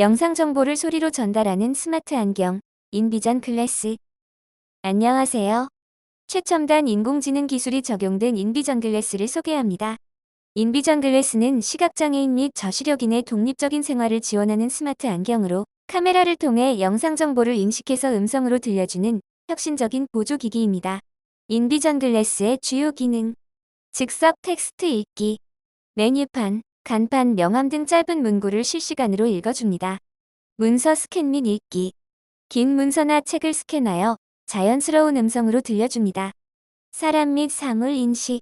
영상 정보를 소리로 전달하는 스마트 안경, 인비전 글래스. 안녕하세요. 최첨단 인공지능 기술이 적용된 인비전 글래스를 소개합니다. 인비전 글래스는 시각장애인 및 저시력인의 독립적인 생활을 지원하는 스마트 안경으로 카메라를 통해 영상 정보를 인식해서 음성으로 들려주는 혁신적인 보조기기입니다. 인비전 글래스의 주요 기능 즉석 텍스트 읽기 메뉴판, 간판, 명함 등 짧은 문구를 실시간으로 읽어줍니다. 문서 스캔 및 읽기 긴 문서나 책을 스캔하여 자연스러운 음성으로 들려줍니다. 사람 및 사물 인식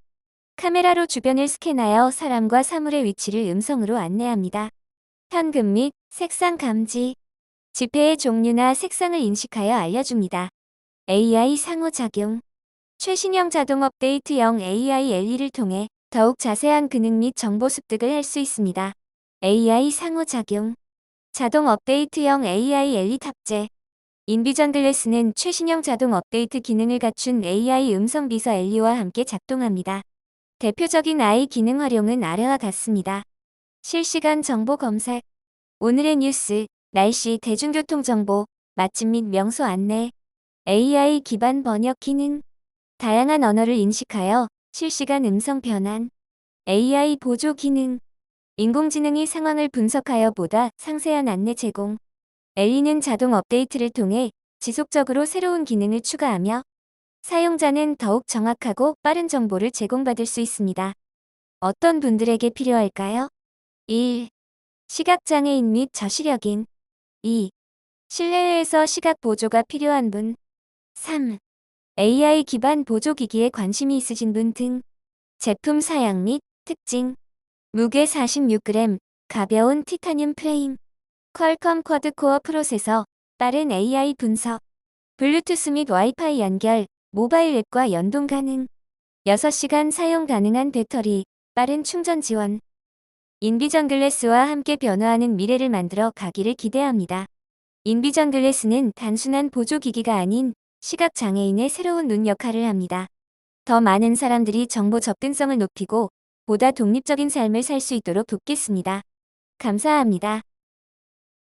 카메라로 주변을 스캔하여 사람과 사물의 위치를 음성으로 안내합니다. 현금 및 색상 감지 지폐의 종류나 색상을 인식하여 알려줍니다. AI 상호작용 최신형 자동 업데이트형 AI LE를 통해 더욱 자세한 기능 및 정보 습득을 할 수 있습니다. AI 상호작용 자동 업데이트형 AI LE 탑재 인비전 글래스는 최신형 자동 업데이트 기능을 갖춘 AI 음성 비서 엘리와 함께 작동합니다. 대표적인 AI 기능 활용은 아래와 같습니다. 실시간 정보 검색, 오늘의 뉴스, 날씨, 대중교통 정보, 맛집 및 명소 안내, AI 기반 번역 기능, 다양한 언어를 인식하여 실시간 음성 변환, AI 보조 기능, 인공지능이 상황을 분석하여 보다 상세한 안내 제공, 엘리는 자동 업데이트를 통해 지속적으로 새로운 기능을 추가하며 사용자는 더욱 정확하고 빠른 정보를 제공받을 수 있습니다. 어떤 분들에게 필요할까요? 1. 시각장애인 및 저시력인 2. 실내외에서 시각 보조가 필요한 분 3. AI 기반 보조기기에 관심이 있으신 분 등 제품 사양 및 특징 무게 46g 가벼운 티타늄 프레임 퀄컴 쿼드코어 프로세서 빠른 AI 분석 블루투스 및 와이파이 연결 모바일 앱과 연동 가능 6시간 사용 가능한 배터리 빠른 충전 지원 인비전 글래스와 함께 변화하는 미래를 만들어 가기를 기대합니다. 인비전 글래스는 단순한 보조기기가 아닌 시각장애인의 새로운 눈 역할을 합니다. 더 많은 사람들이 정보 접근성을 높이고 보다 독립적인 삶을 살 수 있도록 돕겠습니다. 감사합니다.